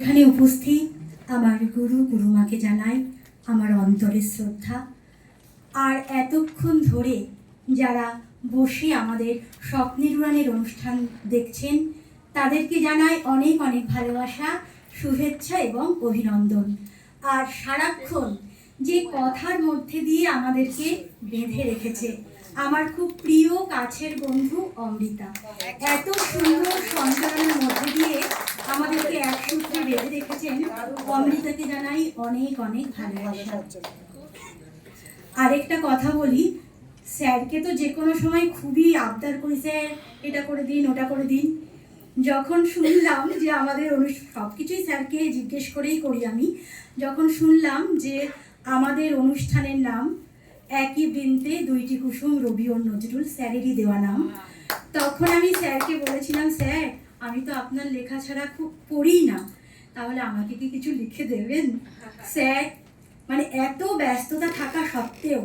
এখানে উপস্থিত আমার গুরু গুরুমাকে জানাই আমার অন্তরের শ্রদ্ধা। আর এতক্ষণ ধরে যারা বসে আমাদের স্বপ্নের উড়ানের অনুষ্ঠান দেখছেন, তাদেরকে জানাই অনেক অনেক ভালোবাসা, শুভেচ্ছা এবং অভিনন্দন। আর সারাক্ষণ যে কথার মধ্যে দিয়ে আমাদেরকে বেঁধে রেখেছে আমার খুব প্রিয় কাছের বন্ধু অমৃতা। এত সুন্দর সঞ্চালনের মধ্যে দিয়ে আমাদেরকে বেঁধে রেখেছেন অমৃতাকে জানাই অনেক অনেক ভালোবাসা। আরেকটা কথা বলি, স্যারকে তো যে কোনো সময় খুবই আবদার করি, স্যার, এটা করে দিন, ওটা করে দিন। যখন শুনলাম যে আমাদের সব কিছুই স্যারকে জিজ্ঞেস করেই করি আমি, যখন শুনলাম যে আমাদের অনুষ্ঠানের নাম, একই বৃন্তে দুইটি কুসুম, রবি ও নজরুল স্যারেরই দেওয়া নাম। তখন আমি স্যারকে বলেছিলাম, স্যার, আমি তো আপনার লেখা ছাড়া খুব পড়ি না। তাহলে আমাকে কি কিছু লিখে দেবেন? স্যার মানে এত ব্যস্ততা থাকা সত্ত্বেও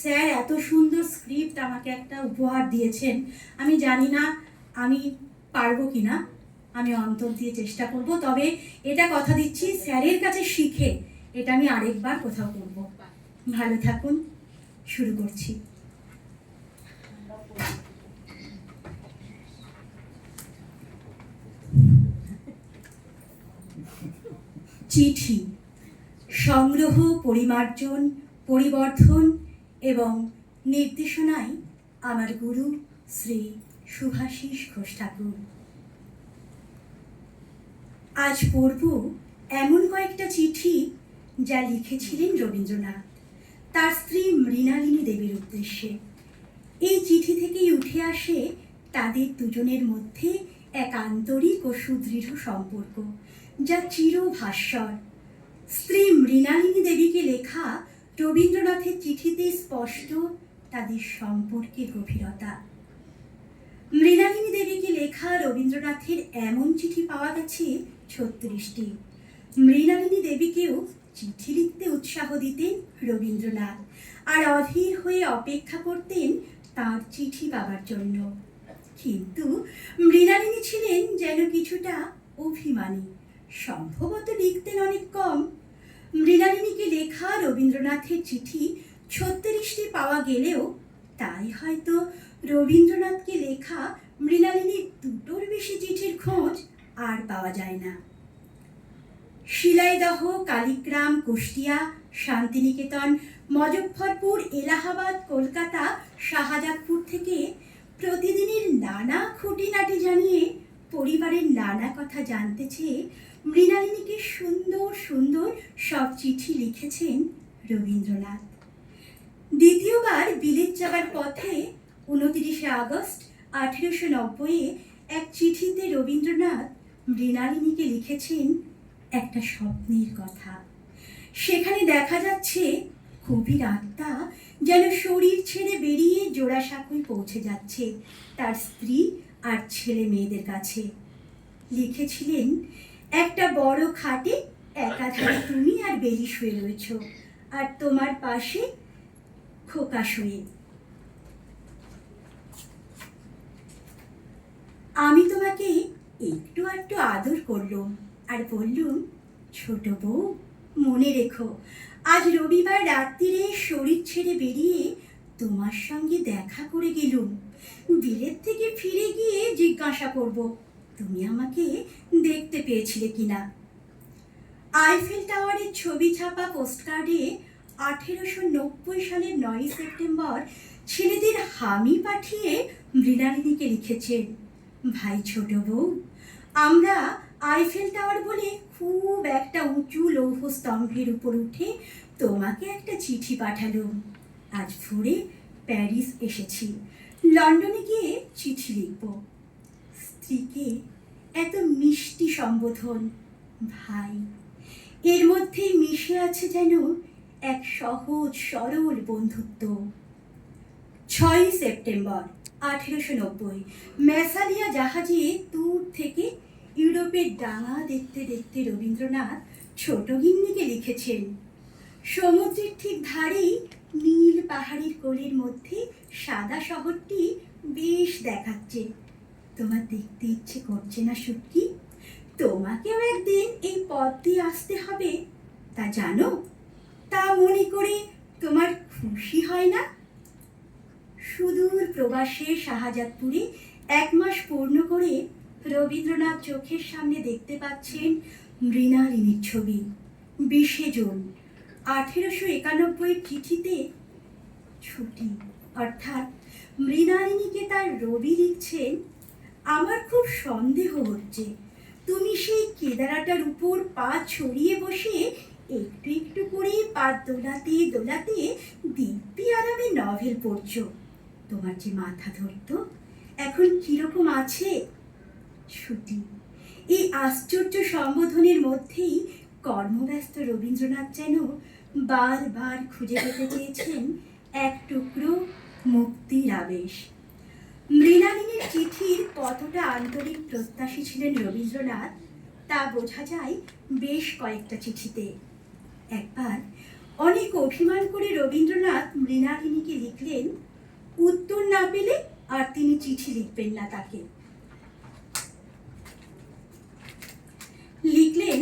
স্যার এত সুন্দর স্ক্রিপ্ট আমাকে একটা উপহার দিয়েছেন। আমি জানি না আমি পারব কি না আমি অন্তর দিয়ে চেষ্টা করব, তবে এটা কথা দিচ্ছি, স্যারের কাছে শিখে এটা আমি আরেকবার কোথাও করব। ভালো থাকুন, শুরু করছি। চিঠি, সংগ্রহ, পরিমার্জন, পরিবর্ধন এবং নির্দেশনায় আমার গুরু শ্রী সুভাষিস ঘোষ ঠাকুর। আজ পড়ব এমন কয়েকটা চিঠি যা লিখেছিলেন রবীন্দ্রনাথ, তার স্ত্রী মৃণালিনী দেবীর উদ্দেশ্যে। এই চিঠি থেকেই উঠে আসে তাদের দুজনের মধ্যে এক আন্তরিক ও সুদৃঢ় সম্পর্ক। যা চির চিরভাস্বর স্ত্রী মৃণালিনী দেবীকে লেখা রবীন্দ্রনাথের চিঠিতে স্পষ্ট তাদের সম্পর্কের গভীরতা। মৃণালিনী দেবীকে লেখা রবীন্দ্রনাথের এমন চিঠি পাওয়া গেছে ছত্রিশটি। মৃণালিনী দেবীকেও চিঠি লিখতে উৎসাহ দিতেন রবীন্দ্রনাথ আর অধীর হয়ে অপেক্ষা করতেন তার চিঠি পাবার জন্য। কিন্তু মৃণালিনী ছিলেন যেন কিছুটা অভিমানী। সম্ভবত লিখতেন অনেক কম। মৃণালিনীকে লেখা রবীন্দ্রনাথের চিঠি ছত্রিশটি পাওয়া গেলেও তাই হয়তো রবীন্দ্রনাথকে লেখা মৃণালিনীর দুটোর বেশি চিঠির খোঁজ আর পাওয়া যায় না। শিলাইদহ, কালিগ্রাম, কুষ্টিয়া, শান্তিনিকেতন, মজফ্ফরপুর, এলাহাবাদ, কলকাতা, শাহজাদপুর থেকে প্রতিদিনের নানা খুঁটিনাটি জানিয়ে পরিবারের নানা কথা জানতে চেয়ে মৃণালিনীকে সুন্দর সুন্দর সব চিঠি লিখেছেন রবীন্দ্রনাথ। দ্বিতীয়বার বিলেত যাবার পথে উনতিরিশে আগস্ট আঠেরোশো নব্বইয়ে এক চিঠিতে রবীন্দ্রনাথ মৃণালিনীকে লিখেছেন একটা স্বপ্নের কথা। সেখানে দেখা যাচ্ছে কবির আত্মা যেন শরীর ছেড়ে বেরিয়ে জোড়াসাঁকুই পৌঁছে যাচ্ছে তার স্ত্রী আর ছেলে মেয়েদের কাছে। লিখেছিলেন একটা বড় খাটে একাধারে তুমি আর বেলি শুয়ে রয়েছ। আর তোমার পাশে খোকা শুয়ে। আমি তোমাকে একটু একটু আদর করলুম আর বললুম, ছোট বউ, মনে রেখো, আজ রবিবার রাত্রিরে শরীর ছেড়ে বেরিয়ে তোমার সঙ্গে দেখা করে গেলুম। বিলেত থেকে ফিরে গিয়ে জিজ্ঞাসা করব তুমি আমাকে দেখতে পেয়েছিলে কিনা? আইফেল টাওয়ারের ছবি ছাপা পোস্টকার্ডে আঠেরোশো নব্বই সালের নয় সেপ্টেম্বর ছেলেদের হামি পাঠিয়ে মৃণালিনীকে লিখেছেন ভাই ছোট বউ, আমরা আইফেল টাওয়ার বলে খুব একটা উঁচু লৌহ স্তম্ভের উপর উঠে তোমাকে একটা চিঠি পাঠালুম আজ ভোরে প্যারিস এসেছি। লন্ডনে গিয়ে চিঠি লিখব। স্ত্রীকে এত মিষ্টি সম্বোধন, ভাই। এর মধ্যে মিশে আছে যেন এক সহজ, সরল বন্ধুত্ব। ছয় সেপ্টেম্বর, আঠেরোশো নব্বই। ম্যাসালিয়া জাহাজে দূর থেকে ইউরোপের ডাঙা দেখতে দেখতে রবীন্দ্রনাথ ছোট গিন্নিকে লিখেছেন, সমুদ্রের ঠিক ধারেই নীল পাহাড়ের কোলের মধ্যে সাদা শহরটি বেশ দেখাচ্ছে। তোমার দেখতে ইচ্ছে করছে না সত্যি তোমাকেও একদিন এই পথ দিয়ে আসতে হবে, তা জানো? তা মনে করে তোমার খুশি হয় না? সুদূর প্রবাসে শাহজাদপুরে এক মাস পূর্ণ করে রবীন্দ্রনাথ চোখের সামনে দেখতে পাচ্ছেন মৃণালিনীর ছবি। বিশে জুন, আঠেরোশো একানব্বই চিঠিতে ছুটি। অর্থাৎ মৃণালিনীকে তার রবি লিখছেন আমার খুব সন্দেহ হচ্ছে। তুমি সেই কেদারাটার উপর পা ছড়িয়ে বসে একটু একটু করে পা দোলাতে দোলাতে দিব্যি আরামে নভেল পড়ছো। তোমার যে মাথা ধরতো, এখন কীরকম আছে? ছুটি এই আশ্চর্য সম্বোধনের মধ্যেই কর্মব্যস্ত রবীন্দ্রনাথ যেন বারবার খুঁজে পেতে চেয়েছেন এক টুকরো মুক্তির আবেশ। মৃণালিনীর চিঠির কতটা আন্তরিক প্রত্যাশী ছিলেন রবীন্দ্রনাথ, তা বোঝা যায় বেশ কয়েকটা চিঠিতে। একবার অনেক অভিমান করে রবীন্দ্রনাথ মৃণালিনীকে লিখলেন, উত্তর না পেলে আর তিনি চিঠি লিখবেন না তাকে। লিখলেন,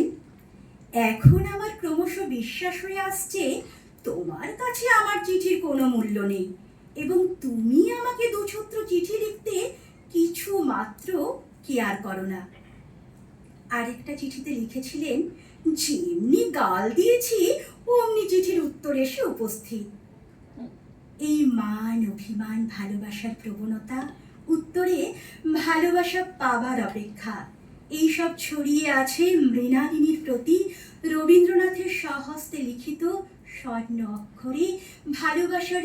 এখন আমার ক্রমশ বিশ্বাস হয়ে আসছে, তোমার কাছে আমার চিঠির কোনো মূল্য নেই। এবং তুমি আমাকে দুছত্র চিঠি লিখতে কিছু মাত্র কেয়ার করো না। আরেকটা চিঠিতে লিখেছিলেন, যেমনি গাল দিয়েছি, অমনি চিঠির উত্তর এসে উপস্থিত। এই মান অভিমান, ভালোবাসার প্রবণতা, উত্তরে ভালোবাসা পাবার অপেক্ষা, এইসব ছড়িয়ে আছে মৃণালিনীর প্রতি রবীন্দ্রনাথের স্বহস্তে লিখিত স্বর্ণ অক্ষরে ভালোবাসার